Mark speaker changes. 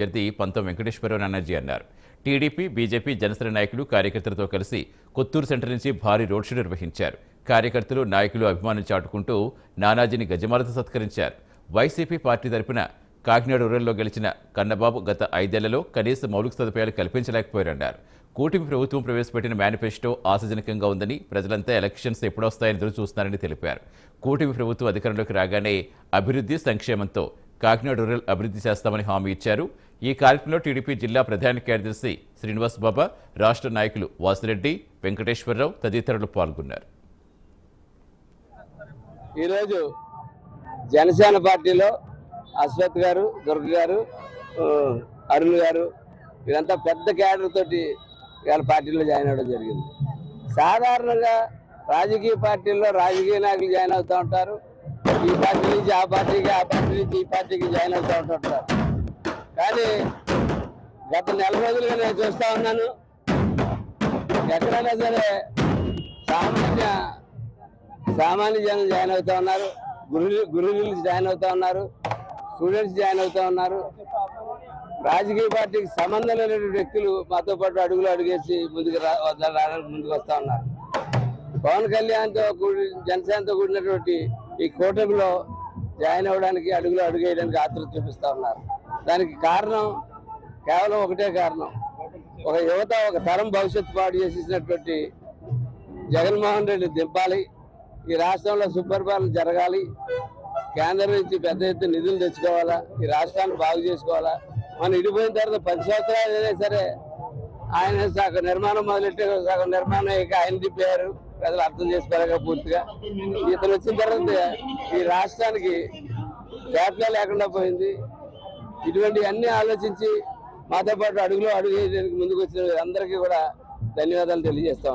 Speaker 1: అభ్యర్థి పంతం వెంకటేశ్వరరావు నానాజీ అన్నారు. టీడీపీ బీజేపీ జనసేన నాయకులు కార్యకర్తలతో కలిసి కొత్తూరు సెంటర్ నుంచి భారీ రోడ్ షో నిర్వహించారు. కార్యకర్తలు నాయకులు అభిమానం చాటుకుంటూ నానాజీని గజమాలతో సత్కరించారు. వైసీపీ పార్టీ తరపున కాకినాడ రూరల్లో గెలిచిన కన్నబాబు గత ఐదేళ్ళలో కనీస మౌలిక సదుపాయాలు కల్పించలేకపోయారన్నారు. కూటమి ప్రభుత్వం ప్రవేశపెట్టిన మేనిఫెస్టో ఆశాజనకంగా ఉందని ప్రజలంతా ఎలక్షన్స్ ఎప్పుడొస్తాయని ఎదురు చూస్తున్నారని తెలిపారు. కూటమి ప్రభుత్వం అధికారంలోకి రాగానే అభివృద్ధి సంక్షేమంతో కాకినాడ రూరల్ అభివృద్ధి చేస్తామని హామీ ఇచ్చారు. ఈ కార్యక్రమంలో టీడీపీ జిల్లా ప్రధాన కార్యదర్శి శ్రీనివాస్ బాబా రాష్ట్ర నాయకులు వాసిరెడ్డి వెంకటేశ్వరరావు తదితరులు పాల్గొన్నారు.
Speaker 2: ఈరోజు జనసేన పార్టీలో అశ్వత్ గారు దుర్గ గారు అరుణ్ గారు వీరంతా పెద్ద క్యాడర్ తోటి వీళ్ళ పార్టీలో జాయిన్ అవ్వడం జరిగింది. సాధారణంగా రాజకీయ పార్టీల్లో రాజకీయ నాయకులు జాయిన్ అవుతూ ఉంటారు. ఈ పార్టీ నుంచి ఆ పార్టీకి ఆ పార్టీ నుంచి ఈ పార్టీకి జాయిన్ అవుతూ ఉంటుంటారు కానీ గత నెల రోజులుగా నేను చూస్తా ఉన్నాను. ఎక్కడైనా సరే సామాన్య సామాన్య జనం జాయిన్ అవుతా ఉన్నారు. గురువులు గురువులు జాయిన్ అవుతా ఉన్నారు. స్టూడెంట్స్ జాయిన్ అవుతా ఉన్నారు. రాజకీయ పార్టీకి సంబంధం లేని వ్యక్తులు మాతో పాటు అడుగులు అడుగేసి ముందుకు రా రావడానికి ముందుకు వస్తా ఉన్నారు. పవన్ కళ్యాణ్తో కూడి జనసేనతో కూడినటువంటి ఈ కూటమిలో జాయిన్ అవ్వడానికి అడుగులు అడుగేయడానికి ఆతృత చూపిస్తా ఉన్నారు. దానికి కారణం కేవలం ఒకటే కారణం. ఒక యువత ఒక తరం భవిష్యత్తు పాటు చేసేసినటువంటి జగన్మోహన్ రెడ్డి దింపాలి. ఈ రాష్ట్రంలో సుపరిపాలన జరగాలి. కేంద్రం నుంచి పెద్ద ఎత్తున నిధులు తెచ్చుకోవాలా? ఈ రాష్ట్రాన్ని బాగు చేసుకోవాలా? మనం ఇడిపోయిన తర్వాత పది సంవత్సరాలు అయినా సరే ఆయన సగం నిర్మాణం మొదలెట్టే సగం నిర్మాణం ఇక ఆయన తిప్పారు ప్రజలు అర్థం చేసుకోలేక పూర్తిగా. ఇతను వచ్చిన తర్వాత ఈ రాష్ట్రానికి క్యాపిటల్ లేకుండా పోయింది. ఇటువంటి అన్ని ఆలోచించి మాతో పాటు అడుగులో అడుగు వేయడానికి ముందుకు వచ్చిన అందరికీ కూడా ధన్యవాదాలు తెలియజేస్తా